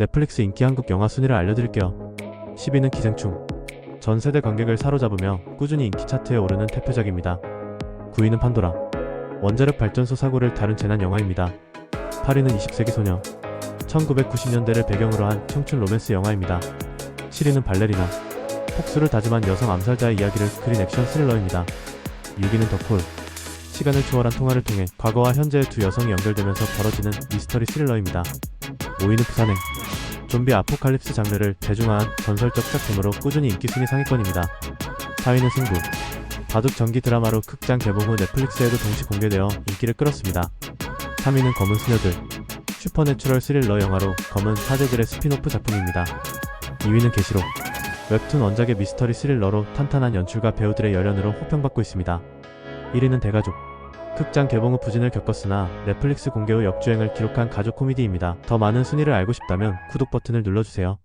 넷플릭스 인기 한국 영화 순위를 알려드릴게요. 10위는 기생충. 전 세대 관객을 사로잡으며 꾸준히 인기 차트에 오르는 대표작입니다. 9위는 판도라. 원자력 발전소 사고를 다룬 재난 영화입니다. 8위는 20세기 소녀. 1990년대를 배경으로 한 청춘 로맨스 영화입니다. 7위는 발레리나. 폭수를 다짐한 여성 암살자의 이야기를 그린 액션 스릴러입니다. 6위는 더콜. 시간을 초월한 통화를 통해 과거와 현재의 두 여성이 연결되면서 벌어지는 미스터리 스릴러입니다. 5위는 부산행. 좀비 아포칼립스 장르를 대중화한 전설적 작품으로 꾸준히 인기 순위 상위권입니다. 4위는 승부. 바둑 전기 드라마로 극장 개봉 후 넷플릭스에도 동시 공개되어 인기를 끌었습니다. 3위는 검은 수녀들. 슈퍼내추럴 스릴러 영화로 검은 사제들의 스피노프 작품입니다. 2위는 계시록. 웹툰 원작의 미스터리 스릴러로 탄탄한 연출과 배우들의 열연으로 호평받고 있습니다. 1위는 대가족. 극장 개봉 후 부진을 겪었으나 넷플릭스 공개 후 역주행을 기록한 가족 코미디입니다. 더 많은 순위를 알고 싶다면 구독 버튼을 눌러주세요.